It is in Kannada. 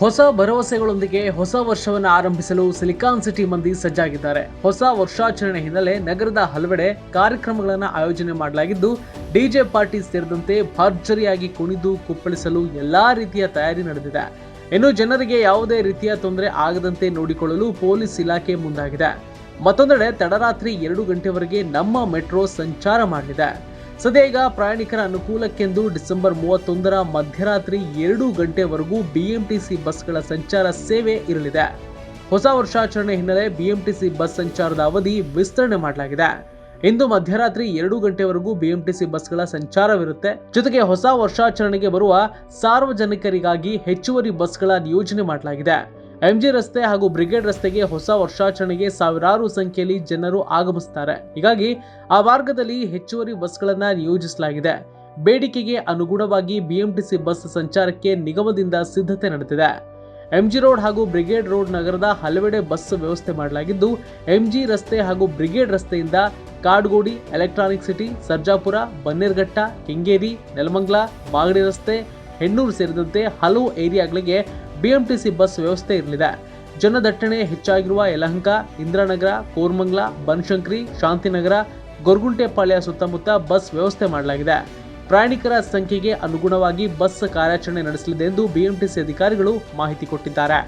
ಹೊಸ ಭರವಸೆಗಳೊಂದಿಗೆ ಹೊಸ ವರ್ಷವನ್ನು ಆರಂಭಿಸಲು ಸಿಲಿಕಾನ್ ಸಿಟಿ ಮಂದಿ ಸಜ್ಜಾಗಿದ್ದಾರೆ. ಹೊಸ ವರ್ಷಾಚರಣೆ ಹಿನ್ನೆಲೆ ನಗರದ ಹಲವೆಡೆ ಕಾರ್ಯಕ್ರಮಗಳನ್ನು ಆಯೋಜನೆ ಮಾಡಲಾಗಿದ್ದು ಡಿಜೆ ಪಾರ್ಟಿ ಸೇರಿದಂತೆ ಭರ್ಜರಿಯಾಗಿ ಕುಣಿದು ಕುಪ್ಪಳಿಸಲು ಎಲ್ಲಾ ರೀತಿಯ ತಯಾರಿ ನಡೆದಿದೆ. ಇನ್ನು ಜನರಿಗೆ ಯಾವುದೇ ರೀತಿಯ ತೊಂದರೆ ಆಗದಂತೆ ನೋಡಿಕೊಳ್ಳಲು ಪೊಲೀಸ್ ಇಲಾಖೆ ಮುಂದಾಗಿದೆ. ಮತ್ತೊಂದೆಡೆ ತಡರಾತ್ರಿ ಎರಡು ಗಂಟೆವರೆಗೆ ನಮ್ಮ ಮೆಟ್ರೋ ಸಂಚಾರ ಮಾಡಲಿದೆ. ಸದ್ಯ ಪ್ರಯಾಣಿಕರ ಅನುಕೂಲಕ್ಕೆಂದು ಡಿಸೆಂಬರ್ ಮೂವತ್ತೊಂದರ ಮಧ್ಯರಾತ್ರಿ ಎರಡು ಗಂಟೆವರೆಗೂ ಬಿಎಂಟಿಸಿ ಬಸ್ಗಳ ಸಂಚಾರ ಸೇವೆ ಇರಲಿದೆ. ಹೊಸ ವರ್ಷಾಚರಣೆ ಹಿನ್ನೆಲೆ ಬಿಎಂಟಿಸಿ ಬಸ್ ಸಂಚಾರದ ಅವಧಿ ವಿಸ್ತರಣೆ ಮಾಡಲಾಗಿದೆ. ಇಂದು ಮಧ್ಯರಾತ್ರಿ ಎರಡು ಗಂಟೆವರೆಗೂ ಬಿಎಂಟಿಸಿ ಬಸ್ಗಳ ಸಂಚಾರವಿರುತ್ತೆ. ಜೊತೆಗೆ ಹೊಸ ವರ್ಷಾಚರಣೆಗೆ ಬರುವ ಸಾರ್ವಜನಿಕರಿಗಾಗಿ ಹೆಚ್ಚುವರಿ ಬಸ್ಗಳ ನಿಯೋಜನೆ ಮಾಡಲಾಗಿದೆ. ಎಂಜಿ ರಸ್ತೆ ಹಾಗೂ ಬ್ರಿಗೇಡ್ ರಸ್ತೆಗೆ ಹೊಸ ವರ್ಷಾಚರಣೆಗೆ ಸಾವಿರಾರು ಸಂಖ್ಯೆಯಲ್ಲಿ ಜನರು ಆಗಮಿಸುತ್ತಾರೆ ಹೀಗಾಗಿ ಆ ಮಾರ್ಗದಲ್ಲಿ ಹೆಚ್ಚುವರಿ ಬಸ್ಗಳನ್ನು ನಿಯೋಜಿಸಲಾಗಿದೆ. ಬೇಡಿಕೆಗೆ ಅನುಗುಣವಾಗಿ ಬಿಎಂಟಿಸಿ ಬಸ್ ಸಂಚಾರಕ್ಕೆ ನಿಗಮದಿಂದ ಸಿದ್ಧತೆ ನಡೆದಿದೆ. ಎಂಜಿ ರೋಡ್ ಹಾಗೂ ಬ್ರಿಗೇಡ್ ರೋಡ್ ನಗರದ ಹಲವೆಡೆ ಬಸ್ ವ್ಯವಸ್ಥೆ ಮಾಡಲಾಗಿದ್ದು ಎಂಜಿ ರಸ್ತೆ ಹಾಗೂ ಬ್ರಿಗೇಡ್ ರಸ್ತೆಯಿಂದ ಕಾಡ್ಗೋಡಿ, ಎಲೆಕ್ಟ್ರಾನಿಕ್ ಸಿಟಿ, ಸರ್ಜಾಪುರ, ಬನ್ನೇರ್ಘಟ್ಟ, ಕೆಂಗೇರಿ, ನೆಲಮಂಗ್ಲ, ಮಾಗಡಿ ರಸ್ತೆ, ಹೆಣ್ಣೂರು ಸೇರಿದಂತೆ ಹಲವು ಏರಿಯಾಗಳಿಗೆ ಬಿಎಂಟಿಸಿ ಬಸ್ ವ್ಯವಸ್ಥೆ ಇರಲಿದೆ. ಜನದಟ್ಟಣೆ ಹೆಚ್ಚಾಗಿರುವ ಯಲಹಂಕ, ಇಂದ್ರನಗರ, ಕೋರ್ಮಂಗ್ಲ, ಬನಶಂಕರಿ, ಶಾಂತಿನಗರ ಗೊರ್ಗುಂಟೆಪಾಳ್ಯ ಸುತ್ತಮುತ್ತ ಬಸ್ ವ್ಯವಸ್ಥೆ ಮಾಡಲಾಗಿದೆ. ಪ್ರಯಾಣಿಕರ ಸಂಖ್ಯೆಗೆ ಅನುಗುಣವಾಗಿ ಬಸ್ ಕಾರ್ಯಾಚರಣೆ ನಡೆಸಲಿದೆ ಎಂದು ಬಿಎಂಟಿಸಿ ಅಧಿಕಾರಿಗಳು ಮಾಹಿತಿ ಕೊಟ್ಟಿದ್ದಾರೆ.